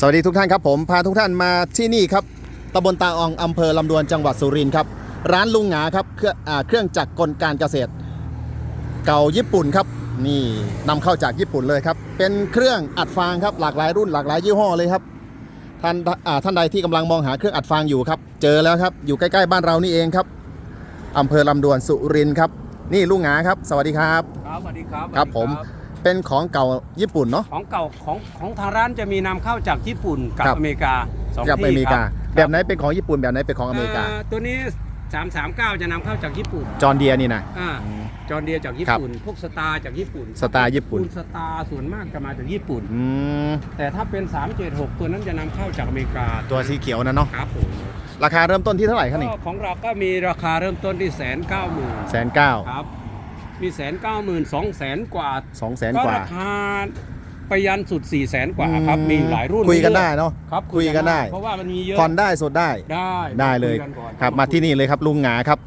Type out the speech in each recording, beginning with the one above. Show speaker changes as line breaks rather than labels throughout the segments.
สวัสดีทุกท่านครับผมพาทุกท่านมาที่นี่ครับตำบลตาอองอำเภอลำดวนจังหวัดสุรินทร์ครับ ร้านลุงหงาครับเครื่องอ่าเครื่องจักรกลการเกษตร เก่าญี่ปุ่นครับ นี่นำเข้าจากญี่ปุ่นเลยครับ เป็นเครื่องอัดฟางครับหลากหลายรุ่นหลากหลายยี่ห้อเลยครับท่านอ่าท่านใดที่กำลังมองหาเครื่องอัดฟางอยู่ครับ เจอแล้วครับอยู่ใกล้ๆบ้านเรานี่เองครับอำเภอลำดวนสุรินทร์ครับ นี่ลุงหงาครับ สวัสดีครับ
ครับสวัสดีครับ
ครับ
สวัสดี
ผม เป็นของเก่าญี่ปุ่นเนาะ
ของเก่าของของทางร้านจะมีนำเข้าจากญี่ปุ่นกับ
ครับ
อเมริกาสอง
กับ
ที่
อเมริกา
ค
แบบไหนเป็นของญี่ปุ่นแบบไหนเป็นของอเมริกา
ตัวนี้ 339 จะนำเข้าจากญี่ปุ่น
จอร์เดียนี่นะ
อ่าจอร์เดียจากญี่ปุ่น พวกสตาร์จากญี่ปุ่น
สตาร์ญี่ปุ่น
พวกสตาร์ส่วนมากจะมาจากญี่ปุ่น
อืม
แต่ถ้าเป็น 376 ตัวนั้นจะนำเข้าจากอเมริกา
ตัวสีเขียวนะเนาะ
ครับผม
ราคาเริ่มต้นที่เท่าไหร่ครับนี่
ก็ของเราก็มีราคาเริ่มต้นที่แสนเก้าหมื่น
แสนเก้า
ครับ มีแสนเก้าหมื่นสองแสนกว่า
สองแสน
ก็
กว่า
ราคาไปยันสุด4ี่แสนกว่าครับมีหลายรุ่น
คุยกันได้เนาะ
ครับ
คุยกันได้
เพราะว่ามันมีเยอะ
ผ่อนได้สดได้
ได้
ได้เลย
คุกันก่อน
ครับมาที่นี่เลยครับลุงหงาครับ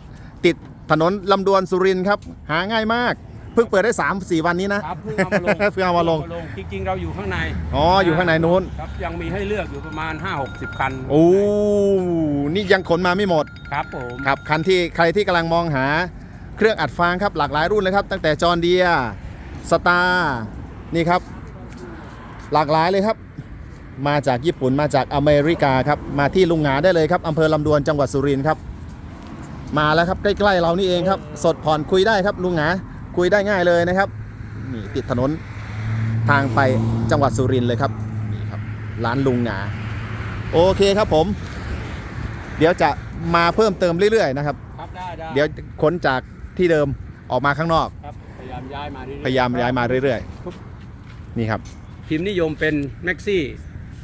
ติดถนนลำดวนสุรินทร์ครับ หาง่ายมากเพิ่งเปิดได้3 4วันนี้นะครับ
เพิ่งเอามาลง
เพิ่งเอามาลง
จริงๆเราอยู่ข้างใน
อ๋ออยู่ข้างในนู้น
ครับยังมีให้เลือกอยู่ประมาณ 5-60 คัน
โอ้นี่ยังขนมาไม่หมด
ครับผม
ครับคันที่ใครที่กำลังมองหา เครื่องอัดฟางครับหลากหลายรุ่นเลยครับ ตั้งแต่จอร์เดียสตาร์นี่ครับ หลากหลายเลยครับ มาจากญี่ปุ่นมาจากอเมริกาครับ มาที่ลุงหงาได้เลยครับอำเภอลำดวนจังหวัดสุรินทร์ครับ มาแล้วครับใกล้ๆเรานี่เองครับ สดผ่อนคุยได้ครับลุงหงาคุยได้ง่ายเลยนะครับนี่ติดถนนทางไปจังหวัดสุรินทร์เลยครับนี่ครับร้านลุงหงาโอเคครับผม เดี๋ยวจะมาเพิ่มเติมเรื่อยๆนะครับ
ครับได้ได้
เดี๋ยวค้นจาก ที่เดิมออกมาข้างนอก
ครับพยายามย้ายมาเรื่อยๆ
พยายามย้ายมาเรื่อย
ครับ
ๆนี่ครับ
พิมพ์นิยมเป็นแม็กซี่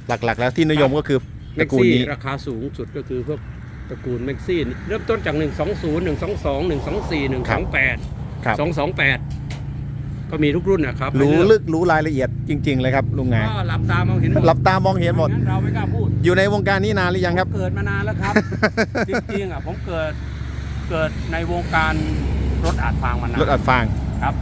หลักๆ แล้วที่นิยมก็คือต
แม็
ระ
ก
กูล
ซี่
นี้
ราคาสูงสุดก็คือพวกตระกูลแม็กซี่เริ่มต้นจาก 120 122 124
ครับ
128
ครับ
228 ก็มีทุกรุ่นนะครับ
รู้
ให้เลึ
กรู้รายละเอียดจริง ๆ เลยครับลุงหงา
ก็หลับตามองเห็นมด
หลับตามองเห็นหมด
งั้นเราไม่กล้าพูด
อยู่ในวงการนี้นานหรือยังครับ
ผมเกิดมานานแล้วครับ จริงๆอะผมเกิด เกิดในวงการรถอัดฟางมานาน
รถอัดฟาง
ครับ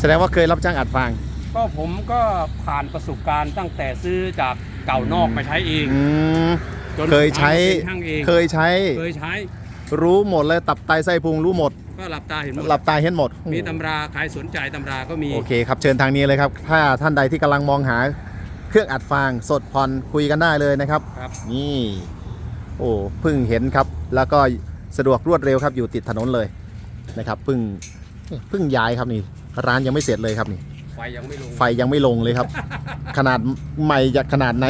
แสดงว่าเคยรับจ้างอัดฟาง
ก็ผมก็ผ่านประสบการณ์ตั้งแต่ซื้อจากเก่านอกมาใช้เอง
อืม
จน
เคยใช้
เป็นช่างเอง
เคยใช้
เคยใช้
รู้หมดเลยตับไตไส้พุงรู้หมด
ก็หลับตาเห็นหมด
หลับตาเห็นหมด
มีตำราใครสนใจตำราก็มี
โอเคครับ เชิญทางนี้เลยครับ ถ้าท่านใดที่กำลังมองหาเครื่องอัดฟางสดผ่อนคุยกันได้เลยนะครับ
ครับ
นี่ โอ้เพิ่งเห็นครับ แล้วก็ สะดวกรวดเร็วครับอยู่ติดถนนเลยนะครับเพิ่งเพิ่งย้ายครับนี่ร้านยังไม่เสร็จเลยครับนี่
ไฟยังไม่ลง
ไฟยังไม่ลงเลยครับ ขนาดใหม่จะขนาดไหน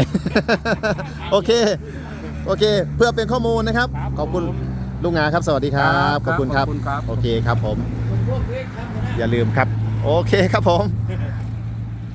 โอเค โอเค เพื่อเป็นข้อมูลนะครับ
ครับ
ขอบคุณ
ผม
ลุงงาครับ สวัสดีครับขอบคุณครับ
ขอบคุณครับ
โอเคครับผม อย่าลืมครับ โอเคครับผม